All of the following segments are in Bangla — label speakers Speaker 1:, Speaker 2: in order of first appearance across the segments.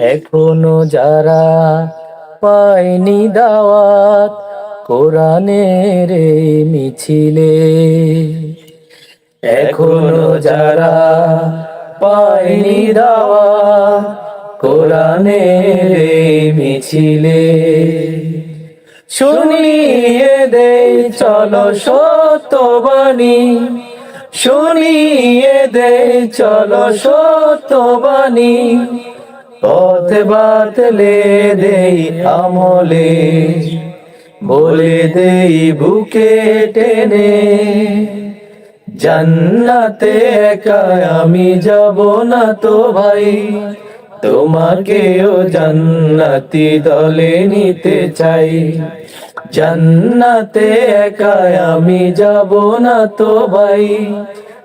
Speaker 1: এখনও যারা পায়নি দাওয়াত কোরআনের মিছিলে, এখনও যারা পায়নি দাওয়াত কোরআনের মিছিলে। শুনিয়ে দেই চলো সত্যবাণী। শুনিয়ে দেই চলো সত্যবাণী। পথ বাতলে দেই আমলে, বলে দেই বুকে টেনে, জান্নাতে একা আমি যাব না তো ভাই তোমাকেও জান্নাতি দলে নিতে চাই, জান্নাতে একা আমি যাব না তো ভাই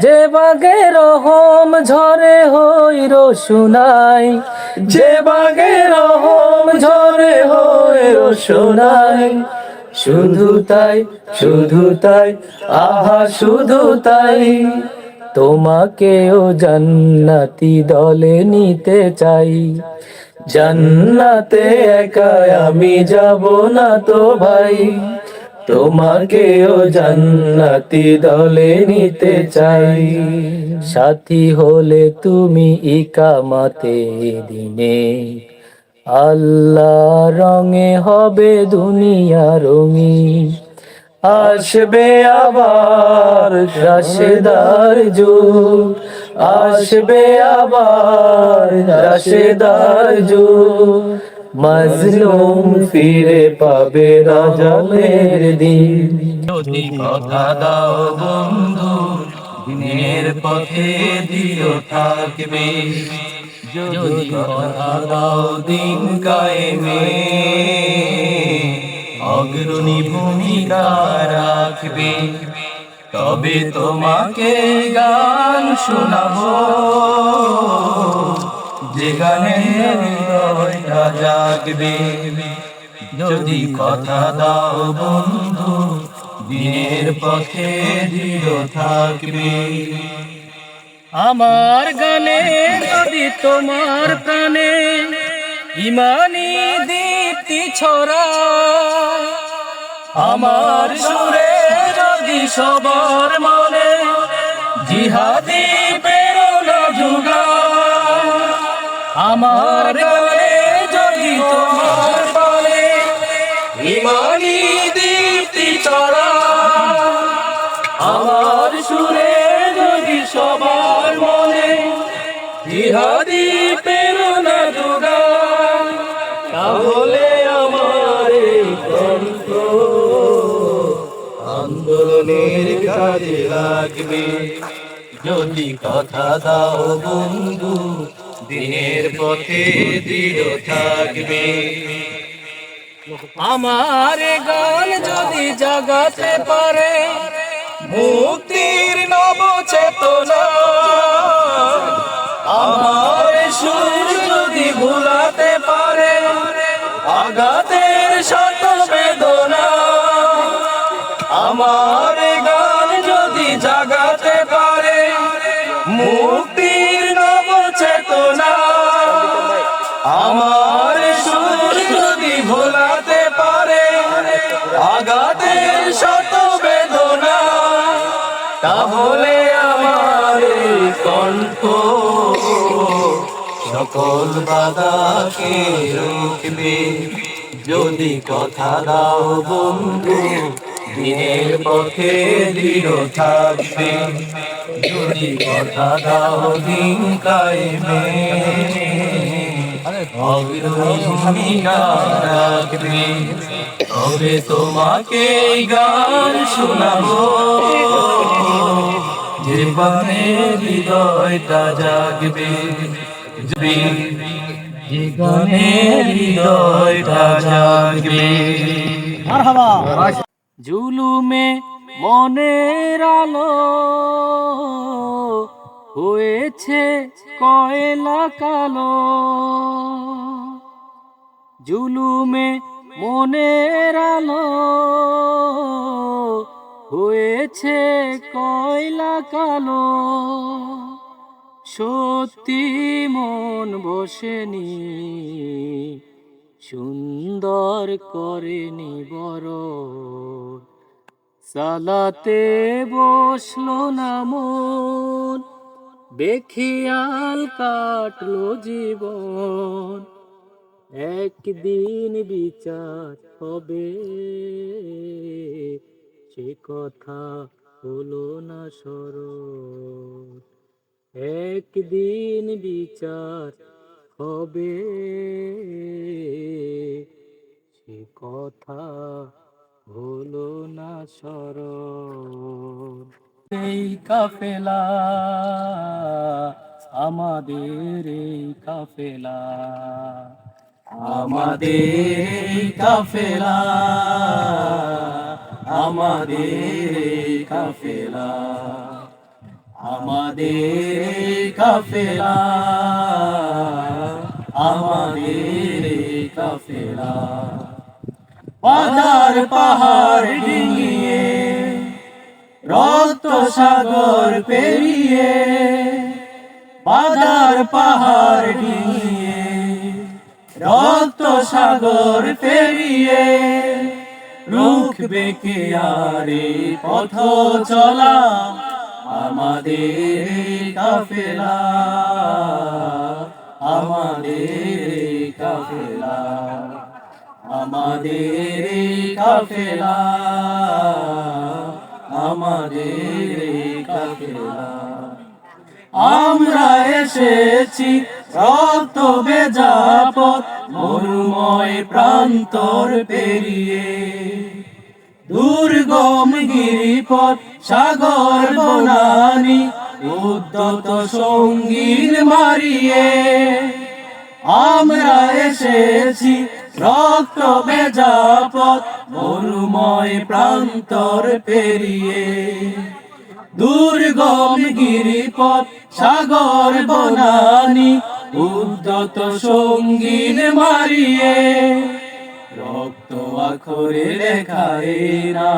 Speaker 1: যে বাগে রহম ঝরে হই রোশুনাই যে বাগে রহম ঝরে হই রোশুনাই শুধু তাই শুধু তাই, আহা, শুধু তাই। তোমাকেও জান্নাতি দলে নিতে চাই। জান্নাতে একা আমি যাব না তো ভাই। তোমাকেও জান্নাতি দলে নিতে চাই। সাথী হলে তুমি ইকামাতে দিনে। আল্লাহ রঙে হবে দুনিয়া রঙিন। আসবে আবার রাশেদার যুগ। আসবে আবার রাশেদার যুগ। মজলুম ফিরে পাবে রাজামের দিন।
Speaker 2: যদি কথা দাও বন্ধু, দিনের পথে দিও থাকবে। যদি কথা দাও দিন কায়েমে, অগ্রণী ভূমিকা রাখবে। তবে তোমাকে গান শোনাবো। যে গানে হৃদয়টা জাগবে। যদি কথা দাও বন্ধু, দিনের পথে দৃঢ় থাকবে।
Speaker 1: আমার গানে যদি তোমার প্রাণে ইমানি দীপ্তি ছড়া
Speaker 2: আমার সুরে যদি সবার মনে জিহাদি আমার গানে যদি তোমার বলে ইমানি দীপ্তি চড়া আমার সুরে যদি সবার মনে জিহাদি প্রেরণা যুগা তাহলে আমার আন্দোলনের কাজে লাগবে। যদি কথা দাও বন্ধু দিনের পথে দৃঢ় থাকবে।
Speaker 1: আমার গান যদি জাগাতে পারে
Speaker 2: মুক্তির নব চেতনা আমার সুর যদি ভোলাতে পারে, আঘাতের শত বেদনা, তাহলে আমার কণ্ঠ। সকল রুখবে, যদি কথা দাও বন্ধু, দিনের পথে দৃঢ় থাকবে, যদি কথা দাও দিন অগ্রণী ভূমিকা রাখবে তবে তোমাকে গান শোনাবো। যে বানে হৃদয়টা জাগবে জীবনে হৃদয়টা জাগবে।
Speaker 1: জুলুমে মনের আলো হয়েছে কয়লা কালো। জুলুমে মনের আলো। হয়েছে কয়লা কালো। সত্যি মন বসেনি, সুন্দর করেনি বড়। সালাতে বসল না মন বেখিয়াল কাটলো জীবন। একদিন বিচার হবে। সে কথা হলো না স্মরণ একদিন বিচার হবে। সে কথা হলো না স্মরণ এই কাফেলা, আমাদের এই কাফেলা। আমাদের কাফেলা আমাদের কাফেলা। আমাদের কাফেলা আমাদের কাফেলা। পাহাড় পাহাড় ডিঙিয়ে রক্ত সাগর পেরিয়ে, বাদার পাহাড় ডিঙিয়ে রক্ত সাগর পেরিয়ে রুখবে কে আরে পথ চলা আমাদের কাফেলা আমাদের কাফেলা আমাদের কাফেলা। আমাদের আমরা এসেছি রক্ত বেজাপত, মরুময় প্রান্তর পেরিয়ে। দুর্গম গিরিপথ, সাগর বনানি উদ্যত সঙ্গীর মারিয়ে। আমরা এসেছি রক্ত বেজাপথ মরুময় প্রান্তর পেরিয়ে দুর্গম গিরিপথ সাগর বনানি উদ্যত সঙ্গীন মারিয়ে রক্ত আখরে লেখায় না,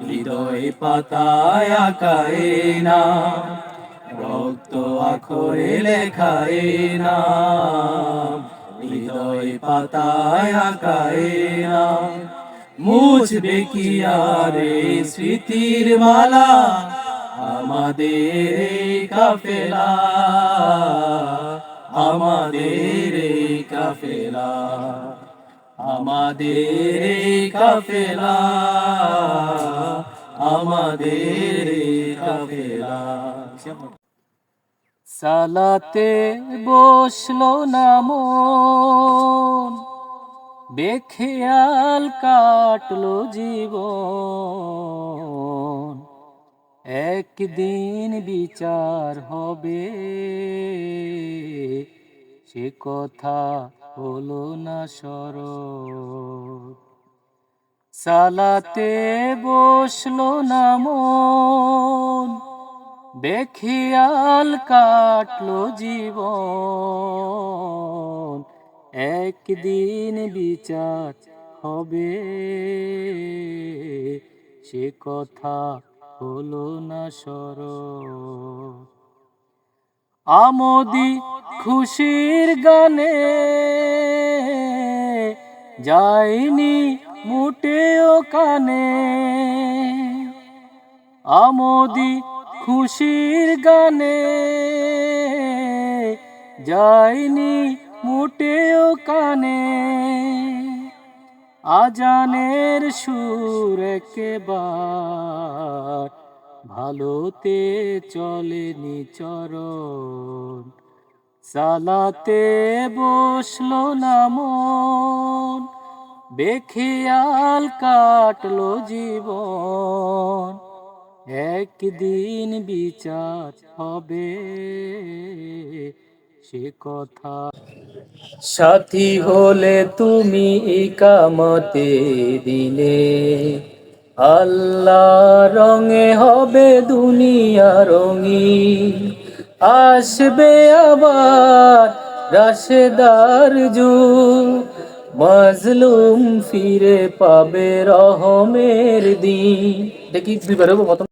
Speaker 1: হৃদয় পাতায় আঁকায় না, রক্ত আখরে লেখায় না। হৃদয় পাতায় আঁকায় না। মুছবে কি আরে স্মৃতির মালা? আমাদের কাফেলা। আমাদের কাফেলা। আমাদের কাফেলা। আমাদের কাফেলা। সালাতে বসল না মন বেখেয়াল কাটলো জীবন। একদিন বিচার হবে, সে কথা হলো না স্মরণ সালাতে বসল না মন বেখিয়াল কাটলো জীবন। একদিন বিচার হবে। সে কথা হলো না স্মরণ। আমোদি খুশির গানে যাইনি মুটেও কানে। আমদি খুশির গানে যাইনি মোটেও কানে। আজানের সুর একেবার ভালোতে চলেনি চরণ। সালাতে বসল না মন, বেখিয়াল কাটলো জীবন। একদিন বিচার হবে,
Speaker 2: সে কথা।
Speaker 1: সাথী হলে তুমি ইকামতে দিলে, আল্লাহ রঙে হবে দুনিয়া রঙিন। আসবে আবার রাশেদার যু মজলুম ফিরে পাবে রহমের দিন। দেখি দুইবার প্রথম